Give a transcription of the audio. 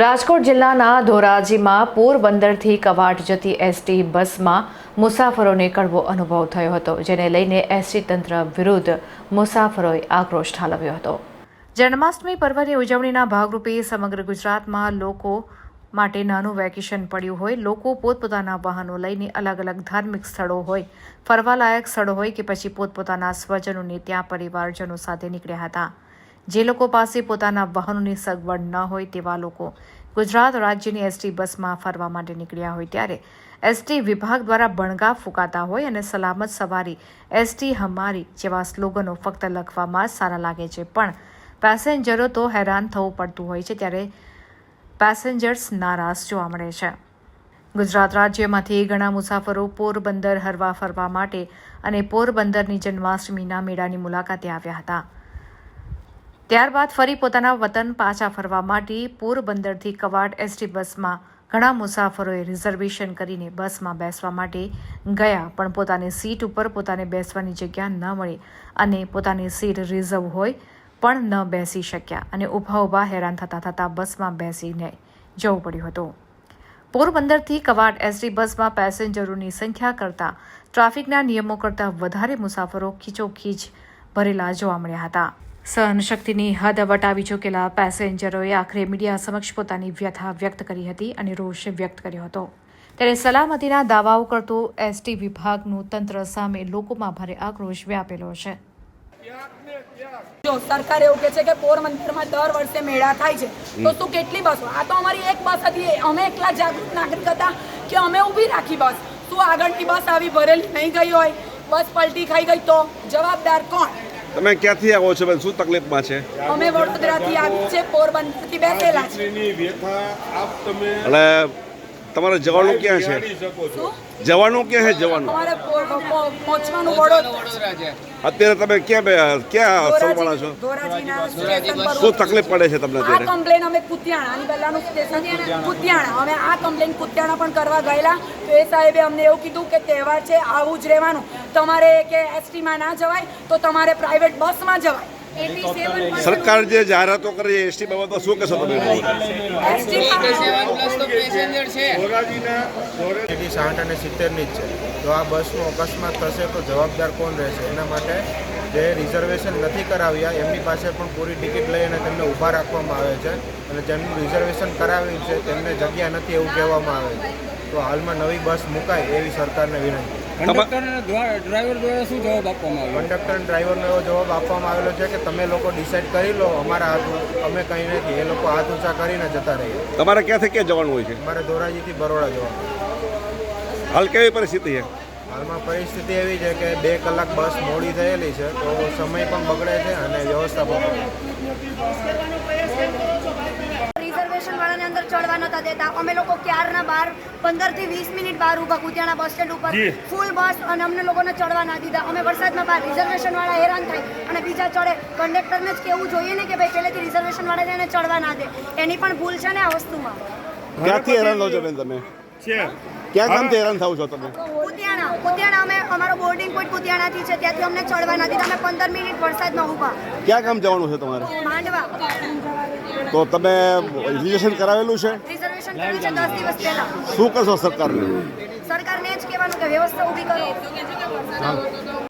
રાજકોટ જિલ્લાના ધોરાજીમાં પોરબંદરથી કવાટ જતી એસટી બસમાં મુસાફરોને કડવો અનુભવ થયો હતો, જેને લઈને એસટી તંત્ર વિરુદ્ધ મુસાફરોએ આક્રોશ ઠાલવ્યો હતો. જન્માષ્ટમી પર્વની ઉજવણીના ભાગરૂપે સમગ્ર ગુજરાતમાં લોકો માટે નાનું વેકેશન પડ્યું હોય, લોકો પોતપોતાના વાહનો લઈને અલગ અલગ ધાર્મિક સ્થળો હોય, ફરવાલાયક સ્થળો હોય કે પછી પોતપોતાના સ્વજનોને ત્યાં પરિવારજનો સાથે નીકળ્યા હતા. જે લોકો પાસે પોતાના વાહનોની સગવડ ન હોય તેવા લોકો ગુજરાત રાજ્યની એસટી બસમાં ફરવા માટે નીકળ્યા હોય ત્યારે એસટી વિભાગ દ્વારા બણગા ફૂંકાતા હોય અને સલામત સવારી એસટી હમારી જેવા સ્લોગનો ફક્ત લખવામાં સારા લાગે છે. પણ પેસેન્જરો તો હેરાન થવું પડતું હોય છે ત્યારે પેસેન્જર્સ નારાજ જોવા મળે છે. ગુજરાત રાજ્યમાંથી ઘણા મુસાફરો પોરબંદર હરવા ફરવા માટે અને પોરબંદરની જન્માષ્ટમીના મેળાની મુલાકાતે આવ્યા હતા. ત્યારબાદ ફરી પોતાના વતન પાછા ફરવા માટે પોરબંદરથી કવાડ એસટી બસમાં ઘણા મુસાફરોએ રિઝર્વેશન કરીને બસમાં બેસવા માટે ગયા, પણ પોતાની સીટ ઉપર પોતાને બેસવાની જગ્યા ન મળી અને પોતાની સીટ રિઝર્વ હોય પણ ન બેસી શક્યા અને ઊભા ઊભા હેરાન થતાં થતાં બસમાં બેસીને જવું પડ્યું હતું. પોરબંદરથી કવાડ એસટી બસમાં પેસેન્જરોની સંખ્યા કરતાં ટ્રાફિકના નિયમો કરતાં વધારે મુસાફરો ખીચોખીચ ભરેલા જોવા મળ્યા હતા. સહનશક્તિની હદ વટાવી ચૂકેલા પેસેન્જરોએ આખરે મીડિયા સમક્ષ પોતાની વ્યથા વ્યક્ત કરી હતી અને રોષ વ્યક્ત કર્યો હતો. ત્યારે સલામતીના દાવાઓ કરતું એસટી વિભાગનું તંત્ર સામે લોકોમાં ભારે આક્રોશ વ્યાપેલો છે. જો સરકાર એવું કહે છે કે પોરબંદરમાં દર વર્ષે મેળા થાય છે, તો શું કેટલી બસો? આ તો અમારી એક બસ હતી. અમે એકલા જાગૃત નાગરિક હતા કે અમે ઊભી રાખી બસ? શું આગળની બસ આવી ભરેલી નહીં ગઈ હોય? બસ પલટી ખાઈ ગઈ તો? જવાબદાર કોણ? તમે ક્યાંથી આવો છો બેન? શું તકલીફમાં છે? અમે વડોદરાથી આવી છે પોરબંદરથી બેઠેલા છે. ની વ્યથા આપ તમે એટલે તમારે જવાનું ક્યાં છે? જવાનું ક્યાં છે જવાનું? પહોંચવાનું વડોદરા અત્યારે તમે ક્યાં બે- ક્યાં સરવાળા છો? શું તકલીફ પડે છે તમને અત્યારે? કમ્પ્લેન અમે કુતિયાણા આની પહેલાનું સ્ટેશન કુતિયાણા. અમે આ કમ્પ્લેન કુતિયાણા પણ કરવા ગયેલા. તો એ સાહેબે અમને એવું કીધું કે તહેવાર છે આવું જ રહેવાનું. તમારે કે એસટીમાં ના જવાય તો તમારે પ્રાઇવેટ બસમાં જવાય. સરકાર જે જાહેરાતો કરી છે એસટી બાબતમાં શું કહેશો તમે? સાઠ અને સિત્તેરની જ છે. જો આ બસનો અકસ્માત થશે તો જવાબદાર કોણ રહેશે? એના માટે જે રિઝર્વેશન નથી કરાવ્યા એમની પાસે પણ પૂરી ટિકિટ લઈ અને તેમને ઊભા રાખવામાં આવે છે. અને જેમનું રિઝર્વેશન કરાવ્યું છે તેમને જગ્યા નથી એવું કહેવામાં આવે. છે તો હાલમાં નવી બસ મુકાય એવી સરકારને વિનંતી. ડ્રાઈવર દ્વારા શું જવાબ આપવામાં આવ્યો? કંડક્ટર અને ડ્રાઈવરનો એવો જવાબ આપવામાં આવેલો છે કે તમે લોકો ડિસાઈડ કરી લો અમારા હાથ અમે કંઈ નથી એ લોકો હાથ ઊંચા કરીને જતા રહીએ. તમારે ક્યાંથી ક્યાં જવાનું હોય છે? મારે ધોરાજીથી બરોડા જવાનું. હાલ કેવી પરિસ્થિતિ છે? હાલમાં પરિસ્થિતિ એવી છે કે બે કલાક બસ મોડી થયેલી છે તો સમય પણ બગડે છે અને વ્યવસ્થા પણ વાળાને અંદર ચડવા નતા દેતા. અમે લોકો ક્યારના બાર? પંદરથી વીસ મિનિટ બહાર ઊભા કુતિયાણા બસ સ્ટેન્ડ ઉપર. ફૂલ બસ અને અમને લોકોને ચડવા ના દીધા. અમે વરસાદમાં બહાર રિઝર્વેશન વાળા હેરાન થાય અને બીજા ચડે. કંડક્ટરને જ કેવું જોઈએ ને કે ભાઈ પહેલેથી રિઝર્વેશન વાળા એને ચડવા ના દે. એની પણ ભૂલ છે ને આ વસ્તુમાં. ક્યાંથી હેરાન લો છો બેન તમે? છે. ક્યાં ગામથી હેરાન થાવ છો તમે? કુતિયાણા કુતિયાણા અમે અમારો બોર્ડિંગ પોઈન્ટ કુતિયાણાથી છે. ત્યાંથી અમને ચડવા નથી. તમે પંદર મિનિટ વરસાદમાં ઊભા ક્યાં ગામ જવાનું છે તમારે? માંડવા. તો તમે રિઝર્વેશન કરાવેલું છે? રિઝર્વેશન કર્યું છે દસ દિવસ પહેલા. શું કરશો સરકારને? સરકારને જ કહેવાનું કે વ્યવસ્થા ઊભી કરો.